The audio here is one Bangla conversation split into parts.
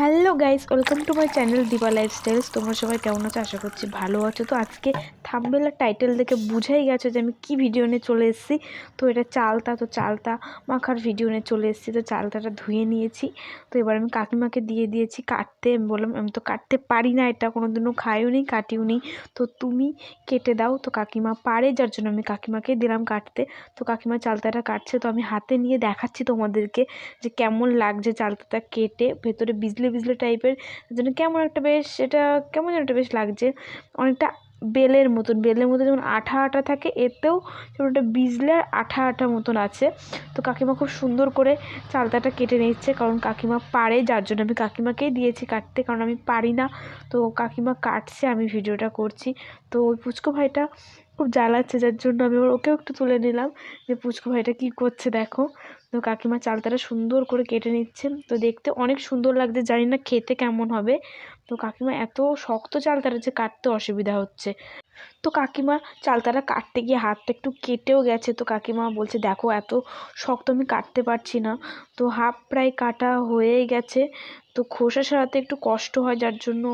Hello guys, welcome to my channel Diba lifestyles. তোমরা সবাই কেমন আছো? আশা করছি ভালো আছো। তো আজকে থাম্বেল আর টাইটেল দেখে বুঝাই গেছো যে আমি কি ভিডিও নিয়ে চলে এসেছি। তো এটা চালতা, তো চালতা মাখার ভিডিও নিয়ে চলে এসেছি। তো চালতাটা ধুয়ে নিয়েছি। তো এবার আমি কাকিমাকে দিয়ে দিয়েছি কাটতে। আমি বললাম, আমি তো কাটতে পারি না, এটা কোনো দিনও খাইও নি, কাটিও নি। তো তুমি কেটে দাও। তো কাকিমা পারে, যার জন্য আমি কাকিমাকে দিলাম কাটতে। তো কাকিমা চালতাটা কাটছে। তো আমি হাতে নিয়ে দেখাচ্ছি তোমাদেরকে যে কেমন লাগছে চালতাটা কেটে। ভেতরে বিজলি বিজলি টাইপের যেন কেমন একটা বেশ, এটা কেমন যেন একটা বেশ লাগছে। অনেকটা বেলের মতন, বেলের মধ্যে যেমন আঠা আঠা থাকে, এতেও যেমন একটা বিজলের আঠা আঠা মতন আছে। তো কাকিমা খুব সুন্দর করে চালতাটা কেটে নিচ্ছে, কারণ কাকিমা পারে, যার জন্য আমি কাকিমাকেই দিয়েছি কাটতে, কারণ আমি পারি না। তো কাকিমা কাটছে, আমি ভিডিওটা করছি। তো ওই পুচকো ভাইটা খুব জ্বালাচ্ছে, যার জন্য আমি আবার ওকেও একটু তুলে নিলাম। যে, পুচকু ভাইটা কী করছে দেখো? তো কাকিমা চালতাটা সুন্দর করে কেটে নিচ্ছেন। তো দেখতে অনেক সুন্দর লাগছে, জানি না খেতে কেমন হবে। তো কাকিমা এত শক্ত চালতাটা যে, কাটতে অসুবিধা হচ্ছে। তো কাকিমা চালতাটা কাটতে গিয়ে হাতটা একটু কেটেও গেছে। তো কাকিমা বলছে, দেখো, এত শক্ত আমি কাটতে পারছি না। তো হাফ প্রায় কাটা হয়েই গেছে। তো খোসা সারাতে একটু কষ্ট হয়, যার জন্য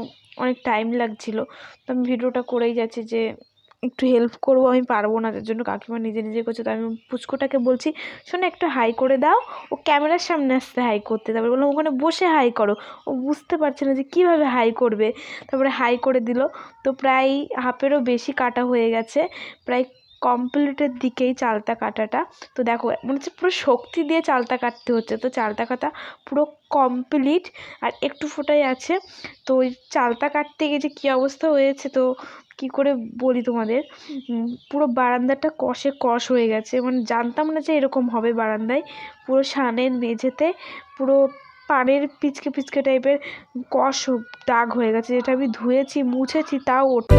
অনেক টাইম লাগছিল। তো আমি ভিডিওটা করেই যাচ্ছি যে একটু হেল্প করব, আমি পারব না তার জন্য কাকিমা নিজে নিজে করছে, তো আমি পুচকোটাকে বলছি, শোনো, একটু হাই করে দাও, ও ক্যামেরার সামনে আসতে হাই করতে। তারপরে বললাম, ওখানে বসে হাই করো। ও বুঝতে পারছে না যে কীভাবে হাই করবে। তারপরে হাই করে দিল। তো প্রায় হাফেরও বেশি কাটা হয়ে গেছে, প্রায় কমপ্লিটের দিকেই চালতা কাটাটা। তো দেখো, মনে হচ্ছে পুরো শক্তি দিয়ে চালতা কাটতে হচ্ছে। তো চালতা কাটা পুরো কমপ্লিট আর একটু ফোটাই আছে। তো ওই চালতা কাটতে গিয়ে যে কী অবস্থা হয়েছে, তো কি করে বলি তোমাদের? পুরো বারান্দাটা কষে কষ হয়ে গেছে। মানে জানতাম না যে এরকম হবে বারান্দায়। পুরো সানের মেঝেতে পুরো পানের পিচকে পিচকে টাইপের কষ দাগ হয়ে গেছে। যেটা আমি ধুয়েছি মুছেছি তাও ওঠে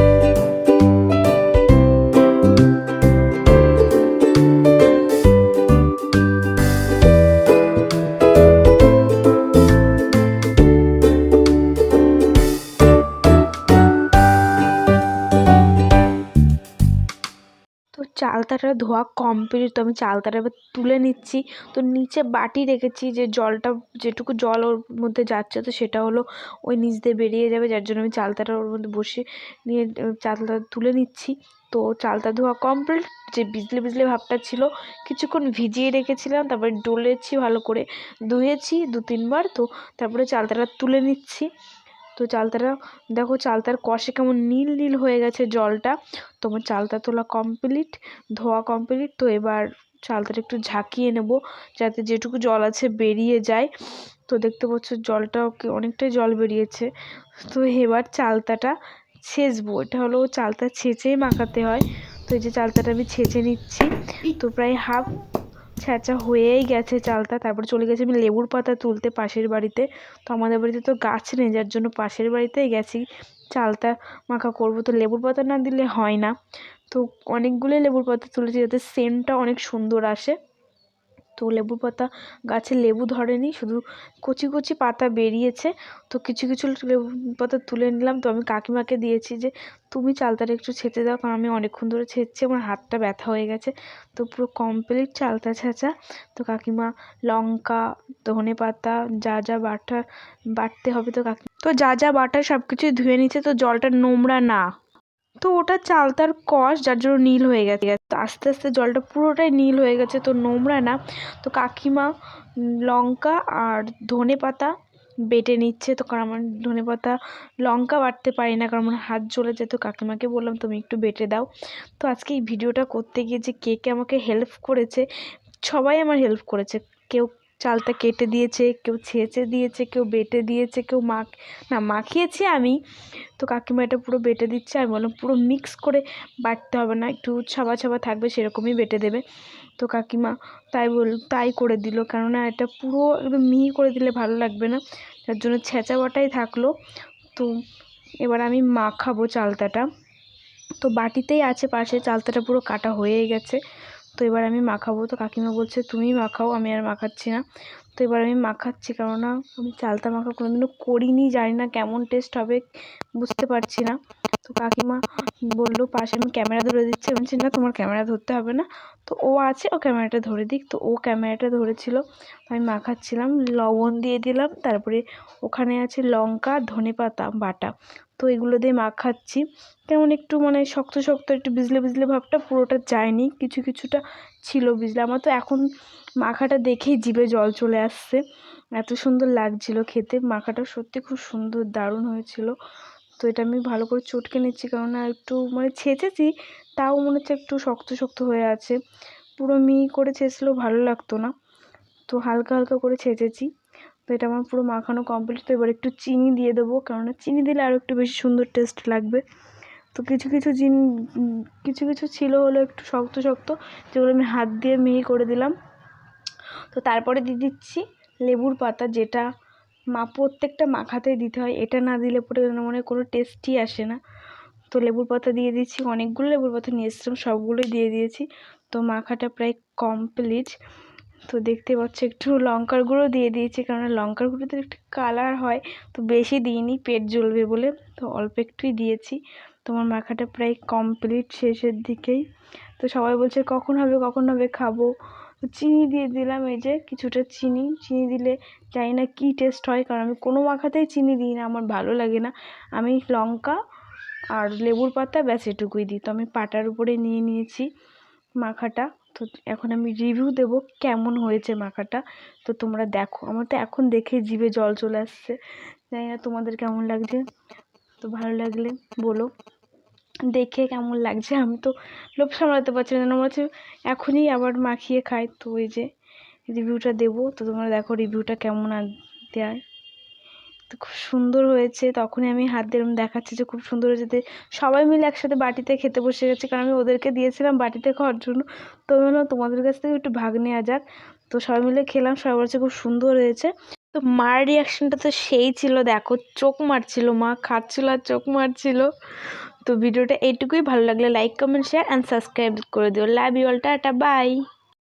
চালতাটা ধোয়া কমপ্লিট তো আমি চালতাটা এবার তুলে নিচ্ছি। তো নিচে বাটি রেখেছি যে জলটা, যেটুকু জল ওর মধ্যে যাচ্ছে, তো সেটা হলো ওই নিচ দিয়ে বেরিয়ে যাবে, যার জন্য আমি চালতাটা ওর মধ্যে বসে নিয়ে চালতা তুলে নিচ্ছি। তো চালতা ধোয়া কমপ্লিট যে বিজলি বিজলি ভাবটা ছিল, কিছুক্ষণ ভিজিয়ে রেখেছিলাম, তারপরে ডলেছি ভালো করে, ধুয়েছি দু তিনবার তো তারপরে চালতাটা তুলে নিচ্ছি। তো চালতাটা দেখো চালতার কষে কেমন নীল নীল হয়ে গেছে জলটা। তো আমার চালতা তোলা কমপ্লিট ধোয়া কমপ্লিট তো এবার চালতাটা একটু ঝাঁকিয়ে নেব যাতে যেটুকু জল আছে বেরিয়ে যায়। তো দেখতে পাচ্ছ জলটা অনেকটাই জল বেরিয়েছে। তো এবার চালতাটা ছেঁচবো। এটা হলো চালতা ছেঁচেই মাখাতে হয়। তো এই যে চালতাটা আমি ছেঁচে নিচ্ছি। তো প্রায় হাফ ছেঁচা হয়েই গেছে চালটা, তারপর চলে গেছে আমি লেবুর পাতা তুলতে পাশের বাড়িতে। তো আমাদের বাড়িতে তো গাছ নেই, যার জন্য পাশের বাড়িতেই গেছি। চালটা মাখা করব, তো লেবুর পাতা না দিলে হয় না। তো অনেকগুলোই লেবুর পাতা তুলেছি, যাতে সেন্টটা অনেক সুন্দর আসে। তো লেবু পাতা গাছে লেবু ধরেনি, শুধু কচি কচি পাতা বেরিয়েছে। তো কিছু কিছু লেবু পাতা তুলে নিলাম। তো আমি কাকিমাকে দিয়েছি যে, তুমি চালতাটা একটু ছেঁচে দাও, কারণ আমি অনেকক্ষণ ধরে ছেঁচছি, আমার হাতটা ব্যথা হয়ে গেছে। তো পুরো কমপ্লিট চালতা ছেঁচা। তো কাকিমা লঙ্কা, ধনে পাতা, যা যা বাটা, বাটতে হবে তো কাকি তো যা যা বাটা সব কিছুই ধুয়ে নিচ্ছে, তো জলটা নোংরা না। তো ওটা চালতার কষ, যার জন্য নীল হয়ে গেছে। তো আস্তে আস্তে জলটা পুরোটাই নীল হয়ে গেছে, তো নোংরা না। তো কাকিমা লঙ্কা আর ধনে পাতা বেটে নিচ্ছে, তো কারণ আমার ধনে পাতা লঙ্কা বাটতে পারি না, কারণ আমার হাত জ্বলে যায়, তো কাকিমাকে বললাম, তুমি একটু বেটে দাও। তো আজকে এই ভিডিওটা করতে গিয়ে যে কে কে আমাকে হেল্প করেছে, সবাই আমার হেল্প করেছে। কেউ চালটা কেটে দিয়েছে, কেউ ছেঁচে দিয়েছে, কেউ বেটে দিয়েছে, কেউ মাখ, না মাখিয়েছি আমি। তো কাকিমা এটা পুরো বেটে দিচ্ছে, আমি বললাম পুরো মিক্স করে বাটতে হবে না, একটু ছাবা ছাবা থাকবে সেরকমই বেটে দেবে। তো কাকিমা তাই বল, তাই করে দিল, কেননা এটা পুরো একদম মিহি করে দিলে ভালো লাগবে না। যার জন্য ছেঁচা বাটাই থাকল। তো এবার আমি মাখাবো চালতাটা। তো বাটিতেই আছে, পাশে চালতাটা পুরো কাটা হয়েই গেছে। তো এবার আমি মাখাবো। তো কাকিমা বলছে তুমি মাখাও, আমি আর মাখাচ্ছি না। তো এবার আমি মাখাচ্ছি, কেননা আমি চালতা মাখা কোনোদিনও করিনি, জানি না কেমন টেস্ট হবে, বুঝতে পারছি না। তো কাকিমা বলল, পাশে আমি ক্যামেরা ধরে দিচ্ছি। আমি বলছি, না, তোমার ক্যামেরা ধরতে হবে না। তো ও আছে, ও ক্যামেরাটা ধরে দিক। তো ও ক্যামেরাটা ধরেছিল আমি মাখাচ্ছিলাম, লবণ দিয়ে দিলাম, তারপরে ওখানে আছে লঙ্কা ধনে পাতা বাটা। তো এগুলো দিয়ে মাখাচ্ছি তেমন একটু মানে শক্ত শক্ত একটু বিজলে বিজলে ভাবটা পুরোটা যায়নি। কিছু কিছুটা ছিল বিজলে। আমার তো এখন মাখাটা দেখেই জিভে জল চলে আসছে। এত সুন্দর লাগছিল খেতে। মাখাটা সত্যি খুব সুন্দর, দারুণ হয়েছিল। তো এটা আমি ভালো করে চটকে নিচ্ছি কেননা একটু মানে ছেঁচেছি, তাও মনে হচ্ছে একটু শক্ত শক্ত হয়ে আছে। পুরো মিহি করে ছেঁচলেও ভালো লাগতো না। তো হালকা হালকা করে ছেঁচেছি। তো এটা আমার পুরো মাখানো কমপ্লিট তো এবার একটু চিনি দিয়ে দেবো। কেননা চিনি দিলে আরও একটু বেশি সুন্দর টেস্ট লাগবে। তো কিছু কিছু জিন কিছু কিছু ছিল হলো একটু শক্ত শক্ত, যেগুলো আমি হাত দিয়ে মিহি করে দিলাম। তো তারপরে দিয়ে দিচ্ছি লেবুর পাতা, যেটা মা প্রত্যেকটা মাখাতেই দিতে হয়। এটা না দিলে পরে মনে হয় কোনো টেস্টই আসে না। তো লেবুর পাতা দিয়ে দিচ্ছি, অনেকগুলো লেবুর পাতা নিয়ে এসেছিলাম, সবগুলোই দিয়ে দিয়েছি। তো মাখাটা প্রায় কমপ্লিট তো দেখতে পাচ্ছ, একটু লঙ্কার গুঁড়ো দিয়ে দিয়েছি কারণ লঙ্কার গুঁড়োতে একটু কালার হয়, তো বেশি দিইনি, পেট জ্বলবে বলে, তো অল্প একটুই দিয়েছি। তোমার মাখাটা প্রায় কমপ্লিট শেষের দিকেই। তো সবাই বলছে, কখন হবে কখন হবে, খাব? তো চিনি দিয়ে দিলাম, এই যে কিছুটা চিনি। চিনি দিলে জানি না কী টেস্ট হয়, কারণ আমি কোনো মাখাতেই চিনি দিই না, আমার ভালো লাগে না। আমি লঙ্কা আর লেবুর পাতা, ব্যাস এটুকুই দিই। তো আমি পাটার উপরে নিয়ে নিয়েছি মাখাটা। তো এখন আমি রিভিউ দেবো কেমন হয়েছে মাখাটা। তো তোমরা দেখো, আমার তো এখন দেখে জিভে জল চলে আসছে। জানি না তোমাদের কেমন লাগছে? তো ভালো লাগলে বলো। দেখে কেমন লাগছে? আমি তো লোভ সামলাতে পারছি না। মনে হচ্ছে এখনই আবার মাখিয়ে খাই। তো ওই যে রিভিউটা দেবো। তো তোমরা দেখো রিভিউটা কেমন দেয়। তো খুব সুন্দর হয়েছে। তখনই আমি হাত দিয়ে দেখাচ্ছি যে খুব সুন্দর হয়েছে সবাই মিলে একসাথে বাটিতে খেতে বসে গেছে। কারণ আমি ওদেরকে দিয়েছিলাম বাটিতে খাওয়ার জন্য। তো আমি বললাম, তোমাদের কাছ থেকে একটু ভাগ নেওয়া যাক। তো সবাই মিলে খেলাম। সবাই বলছে, খুব সুন্দর হয়েছে। তো মার রিয়াকশানটা তো সেই ছিল। দেখো, চোখ মারছিল মা, খাচ্ছিল আর চোখ মারছিল। তো ভিডিওটা এইটুকুই। ভালো লাগলে like comment share and subscribe করে দিও। Love you all tata bye